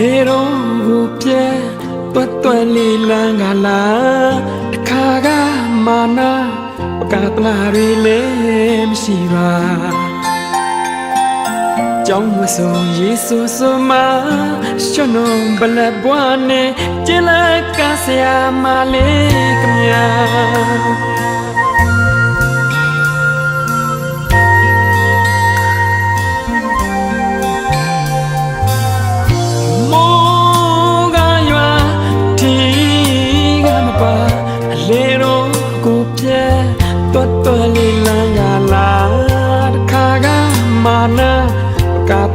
လေတော့ကိုပြဲပတ်သွဲလေးလန်းကလာတခါကမာနာပကတနာရီလေးမရှိပါ ကြောင့်မဆုံးယေဆုဆိုမရှနုံဘလက်ဘွားနဲ့ကျလကဆရာမလေးကမြာမိုး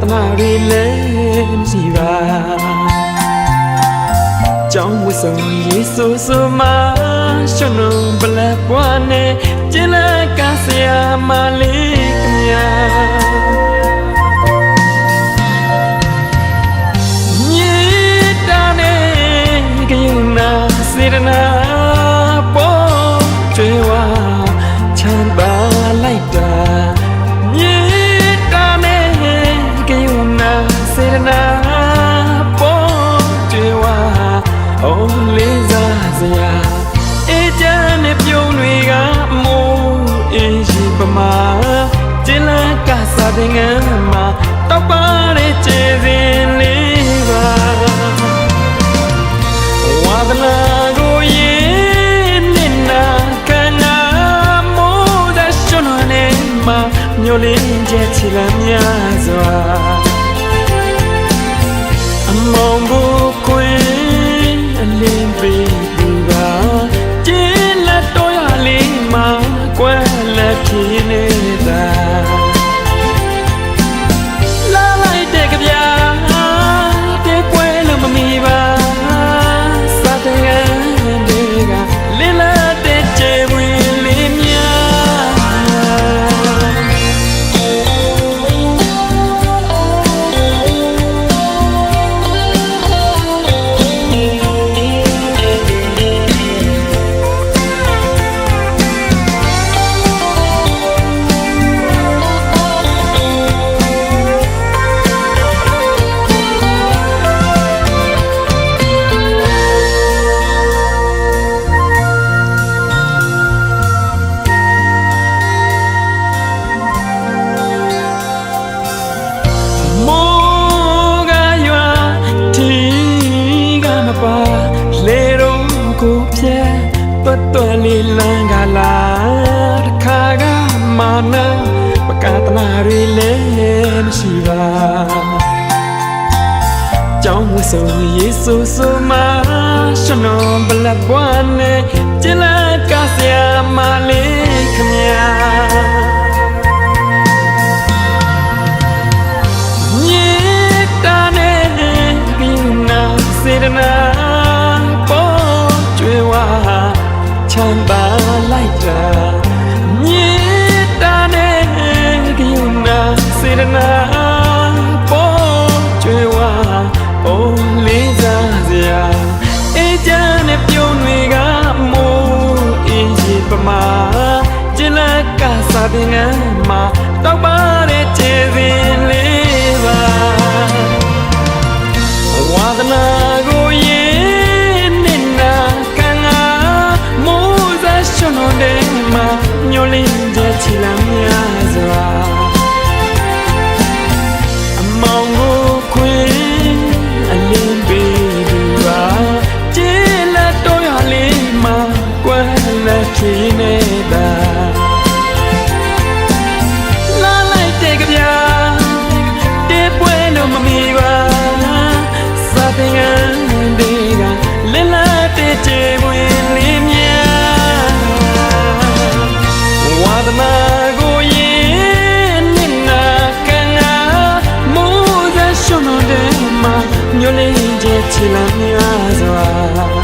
ကတနာရီလေးစီပါကြောင့်ဝဆုံယေဆုဆိုမရှနုံဘလက်ဘွားနဲ့ကျလကဆရာမလေး ကစားတဲ့ငမ်းမှာတောက်ပါတဲ့ခြေစဉ်လေးပါဝါဒနာကိုယေနေနာကနာမိုးဒရှနနေမမျိုးလင်းကျချီလာများစွာ တွတ်တွယ်လေးလန်းကလာတခါကမာနာပကတနာရီလေးမရှိပါကြောင့်ဝဆုံယေဆုဆိုမရှနုံဘလက်ဘွားနဲ့ကျလကဆရာမလေးခမညာ စေရနာပေါ်ကျွေဝါအိုးလေးစားစရာအေးချမ်းနဲ့ပြုံးတွေကမိုးအေးရှိပမာကျလကစားတဲ့ငမ်းမှာတောက်ပါ သမကိုရင်နိနာကငါမိုးသက်ရှုံးတဲ့မှာညှို့လေးချီလာမြစွာ